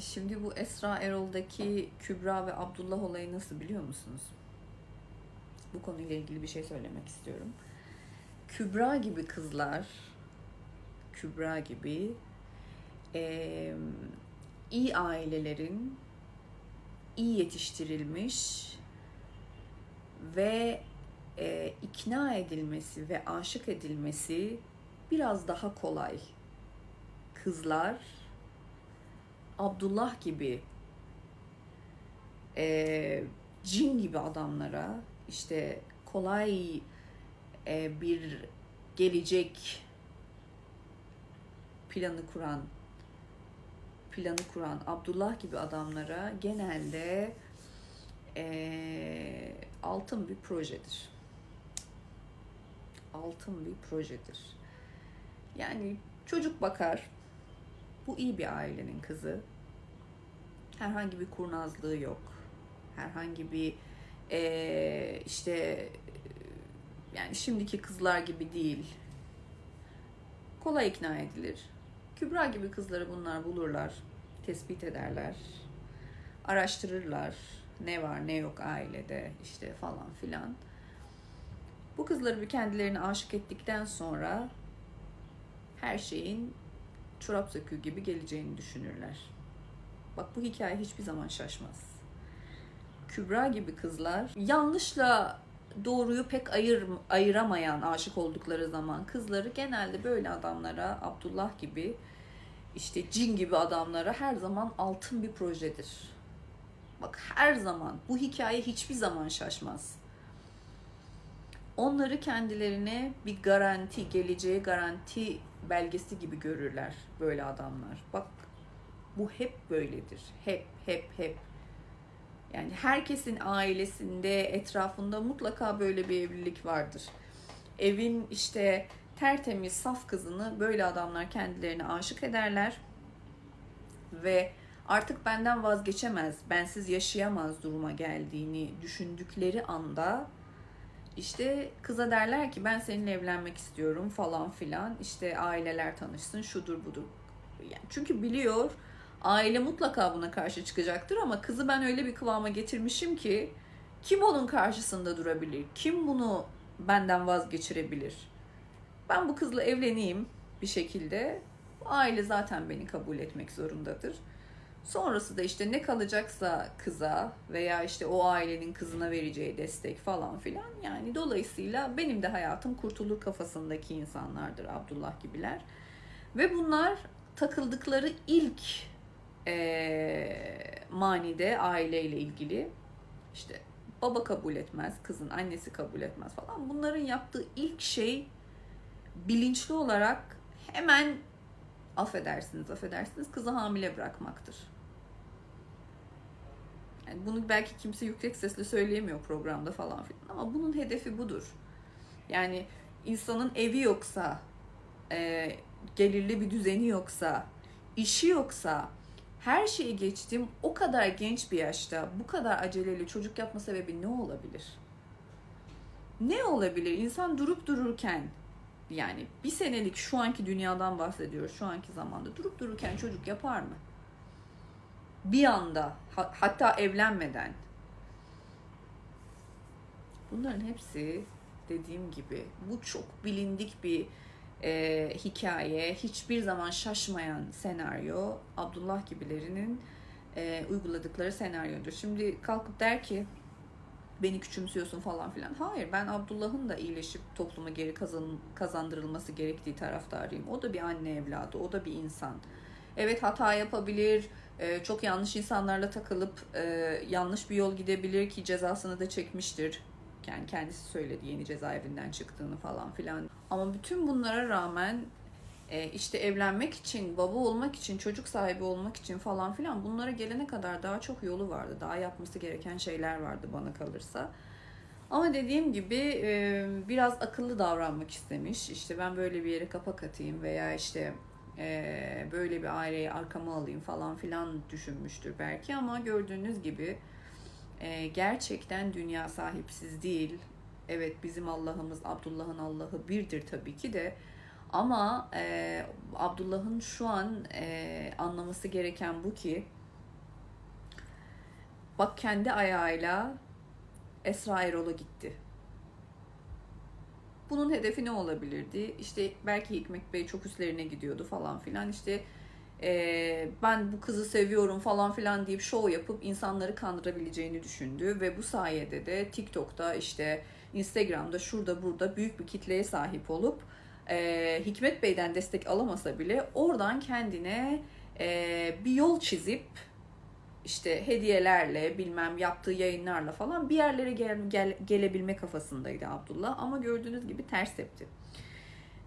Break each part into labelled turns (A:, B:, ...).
A: Şimdi bu Esra Erol'daki Kübra ve Abdullah olayı nasıl biliyor musunuz? Bu konuyla ilgili bir şey söylemek istiyorum. Kübra gibi kızlar, Kübra gibi eee, iyi ailelerin iyi yetiştirilmiş ve e, ikna edilmesi ve aşık edilmesi biraz daha kolay. Kızlar Abdullah gibi e, cin gibi adamlara işte kolay e, bir gelecek planı kuran planı kuran Abdullah gibi adamlara genelde e, altın bir projedir. Altın bir projedir. Yani çocuk bakar. Bu iyi bir ailenin kızı. Herhangi bir kurnazlığı yok. Herhangi bir e, işte yani şimdiki kızlar gibi değil. Kolay ikna edilir. Kübra gibi kızları bunlar bulurlar, tespit ederler, araştırırlar. Ne var ne yok ailede işte falan filan. Bu kızları bir kendilerine aşık ettikten sonra her şeyin çorap söküğü gibi geleceğini düşünürler. Bak bu hikaye hiçbir zaman şaşmaz. Kübra gibi kızlar yanlışla doğruyu pek ayır, ayıramayan aşık oldukları zaman kızları genelde böyle adamlara Abdullah gibi işte cin gibi adamlara her zaman altın bir projedir. Bak her zaman bu hikaye hiçbir zaman şaşmaz. Onları kendilerine bir garanti, geleceğe garanti belgesi gibi görürler böyle adamlar. Bak bu hep böyledir. Hep hep hep. Yani herkesin ailesinde, etrafında mutlaka böyle bir evlilik vardır. Evin işte tertemiz, saf kızını böyle adamlar kendilerine aşık ederler. Ve artık benden vazgeçemez, bensiz yaşayamaz duruma geldiğini düşündükleri anda işte kıza derler ki ben seninle evlenmek istiyorum falan filan. İşte aileler tanışsın, şudur budur. Yani çünkü biliyor aile mutlaka buna karşı çıkacaktır ama kızı ben öyle bir kıvama getirmişim ki kim onun karşısında durabilir? Kim bunu benden vazgeçirebilir? Ben bu kızla evleneyim bir şekilde. Aile zaten beni kabul etmek zorundadır. Sonrası da işte ne kalacaksa kıza veya işte o ailenin kızına vereceği destek falan filan. Yani dolayısıyla benim de hayatım kurtulur kafasındaki insanlardır Abdullah gibiler. Ve bunlar takıldıkları ilk e, manide aileyle ilgili işte baba kabul etmez, kızın annesi kabul etmez falan. Bunların yaptığı ilk şey bilinçli olarak hemen affedersiniz, affedersiniz kızı hamile bırakmaktır. Yani bunu belki kimse yüksek sesle söyleyemiyor programda falan filan ama bunun hedefi budur. Yani insanın evi yoksa, e, gelirli bir düzeni yoksa, işi yoksa, her şeyi geçtim o kadar genç bir yaşta bu kadar aceleyle çocuk yapma sebebi ne olabilir? Ne olabilir? İnsan durup dururken yani bir senelik şu anki dünyadan bahsediyoruz şu anki zamanda durup dururken çocuk yapar mı? Bir anda ha- hatta evlenmeden bunların hepsi dediğim gibi bu çok bilindik bir e, hikaye hiçbir zaman şaşmayan senaryo Abdullah gibilerinin e, uyguladıkları senaryodur. Şimdi kalkıp der ki beni küçümsüyorsun falan filan. Hayır ben Abdullah'ın da iyileşip topluma geri kazan, kazandırılması gerektiği taraftarıyım. O da bir anne evladı, o da bir insan. Evet hata yapabilir, e, çok yanlış insanlarla takılıp e, yanlış bir yol gidebilir ki cezasını da çekmiştir. Yani kendisi söyledi yeni cezaevinden çıktığını falan filan. Ama bütün bunlara rağmen e, işte evlenmek için, baba olmak için, çocuk sahibi olmak için falan filan bunlara gelene kadar daha çok yolu vardı. Daha yapması gereken şeyler vardı bana kalırsa. Ama dediğim gibi biraz akıllı davranmak istemiş. İşte ben böyle bir yere kapak atayım veya işte e, böyle bir aileyi arkama alayım falan filan düşünmüştür belki. Ama gördüğünüz gibi e, gerçekten dünya sahipsiz değil. Evet bizim Allah'ımız Abdullah'ın Allah'ı birdir tabii ki de. Ama e, Abdullah'ın şu an e, anlaması gereken bu ki Bak kendi ayağıyla Esra Erol'a gitti. Bunun hedefi ne olabilirdi? İşte belki Hikmet Bey çok üstlerine gidiyordu falan filan. İşte eee, ben bu kızı seviyorum falan filan deyip şov yapıp insanları kandırabileceğini düşündü. Ve bu sayede de TikTok'ta işte Instagram'da şurada burada büyük bir kitleye sahip olup eee, Hikmet Bey'den destek alamasa bile oradan kendine eee, bir yol çizip işte hediyelerle bilmem yaptığı yayınlarla falan bir yerlere gel, gel- gelebilme kafasındaydı Abdullah ama gördüğünüz gibi ters tepti.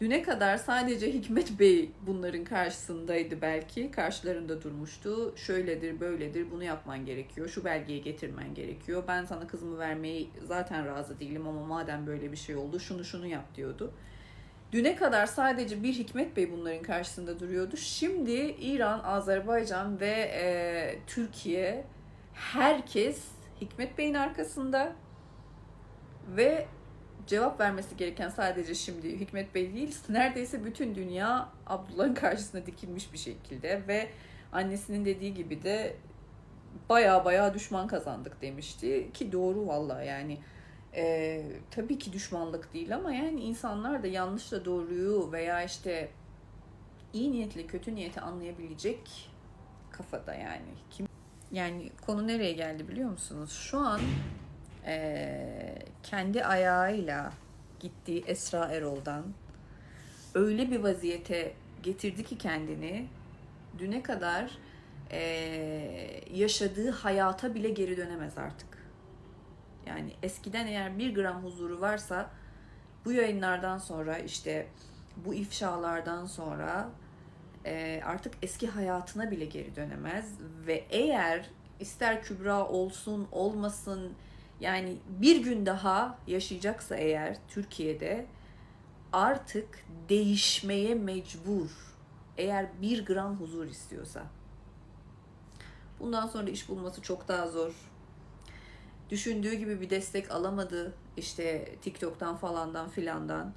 A: Düne kadar sadece Hikmet Bey bunların karşısındaydı belki. Karşılarında durmuştu. Şöyledir, böyledir, bunu yapman gerekiyor. Şu belgeyi getirmen gerekiyor. Ben sana kızımı vermeyi zaten razı değilim ama madem böyle bir şey oldu şunu şunu yap diyordu. Düne kadar sadece bir Hikmet Bey bunların karşısında duruyordu. Şimdi İran, Azerbaycan ve e, Türkiye herkes Hikmet Bey'in arkasında ve cevap vermesi gereken sadece şimdi Hikmet Bey değil, neredeyse bütün dünya Abdullah'ın karşısına dikilmiş bir şekilde ve annesinin dediği gibi de baya baya düşman kazandık demişti ki doğru valla yani e, tabii ki düşmanlık değil ama yani insanlar da yanlışla doğruyu veya işte iyi niyetle kötü niyeti anlayabilecek kafada yani kim yani konu nereye geldi biliyor musunuz? Şu an e, kendi ayağıyla gittiği Esra Erol'dan öyle bir vaziyete getirdi ki kendini düne kadar e, yaşadığı hayata bile geri dönemez artık. Yani eskiden eğer bir gram huzuru varsa bu yayınlardan sonra işte bu ifşalardan sonra e, artık eski hayatına bile geri dönemez ve eğer ister Kübra olsun olmasın yani bir gün daha yaşayacaksa eğer Türkiye'de artık değişmeye mecbur. Eğer bir gram huzur istiyorsa. Bundan sonra iş bulması çok daha zor. Düşündüğü gibi bir destek alamadı. İşte TikTok'tan falandan filandan.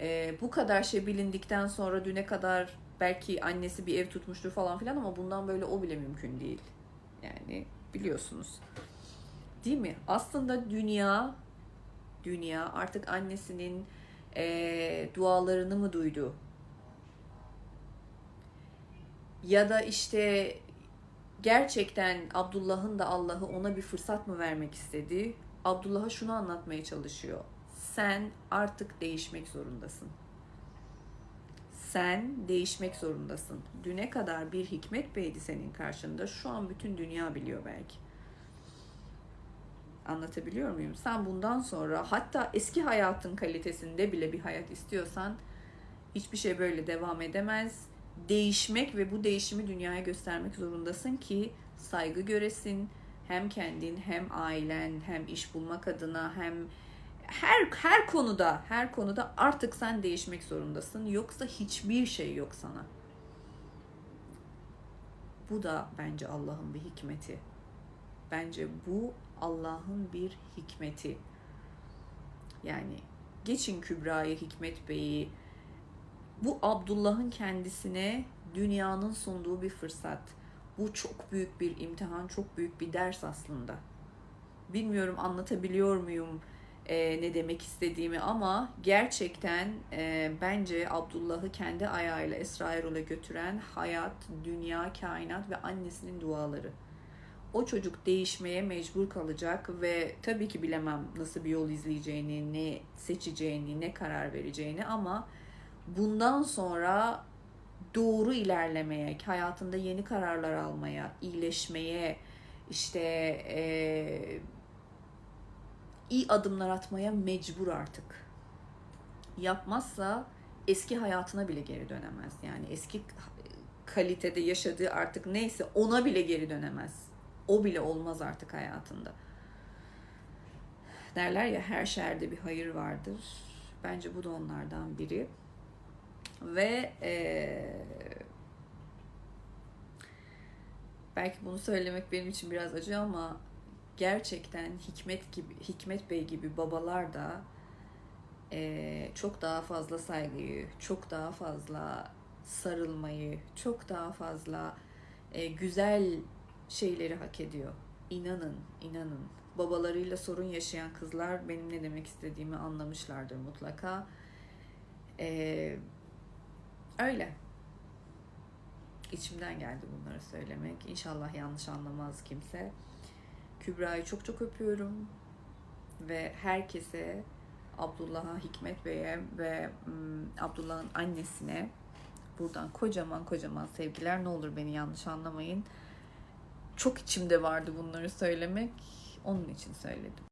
A: Ee, bu kadar şey bilindikten sonra düne kadar belki annesi bir ev tutmuştur falan filan ama bundan böyle o bile mümkün değil. Yani biliyorsunuz. Değil mi? Aslında dünya dünya artık annesinin eee, dualarını mı duydu? Ya da işte gerçekten Abdullah'ın da Allah'ı ona bir fırsat mı vermek istedi? Abdullah'a şunu anlatmaya çalışıyor. Sen artık değişmek zorundasın. Sen değişmek zorundasın. Düne kadar bir hikmet beydi senin karşında. Şu an bütün dünya biliyor belki. Anlatabiliyor muyum? Sen bundan sonra hatta eski hayatın kalitesinde bile bir hayat istiyorsan hiçbir şey böyle devam edemez. Değişmek ve bu değişimi dünyaya göstermek zorundasın ki saygı göresin. Hem kendin hem ailen hem iş bulmak adına hem her her konuda her konuda artık sen değişmek zorundasın. Yoksa hiçbir şey yok sana. Bu da bence Allah'ın bir hikmeti. Bence bu Allah'ın bir hikmeti. Yani geçin Kübra'yı, Hikmet Bey'i. Bu Abdullah'ın kendisine dünyanın sunduğu bir fırsat. Bu çok büyük bir imtihan, çok büyük bir ders aslında. Bilmiyorum anlatabiliyor muyum e, ne demek istediğimi ama gerçekten e, bence Abdullah'ı kendi ayağıyla Esra götüren hayat, dünya, kainat ve annesinin duaları o çocuk değişmeye mecbur kalacak ve tabii ki bilemem nasıl bir yol izleyeceğini, ne seçeceğini, ne karar vereceğini ama bundan sonra doğru ilerlemeye, hayatında yeni kararlar almaya, iyileşmeye, işte eee, iyi adımlar atmaya mecbur artık. Yapmazsa eski hayatına bile geri dönemez. Yani eski kalitede yaşadığı artık neyse ona bile geri dönemez. O bile olmaz artık hayatında. Derler ya her şerde bir hayır vardır. Bence bu da onlardan biri. Ve eee, belki bunu söylemek benim için biraz acı ama gerçekten Hikmet gibi Hikmet Bey gibi babalar da eee, çok daha fazla saygıyı, çok daha fazla sarılmayı, çok daha fazla e, güzel şeyleri hak ediyor. inanın, inanın. Babalarıyla sorun yaşayan kızlar benim ne demek istediğimi anlamışlardır mutlaka. Ee, öyle. İçimden geldi bunları söylemek. İnşallah yanlış anlamaz kimse. Kübra'yı çok çok öpüyorum. Ve herkese Abdullah'a, Hikmet Bey'e ve Abdullah'ın annesine buradan kocaman kocaman sevgiler. Ne olur beni yanlış anlamayın. Çok içimde vardı bunları söylemek. Onun için söyledim.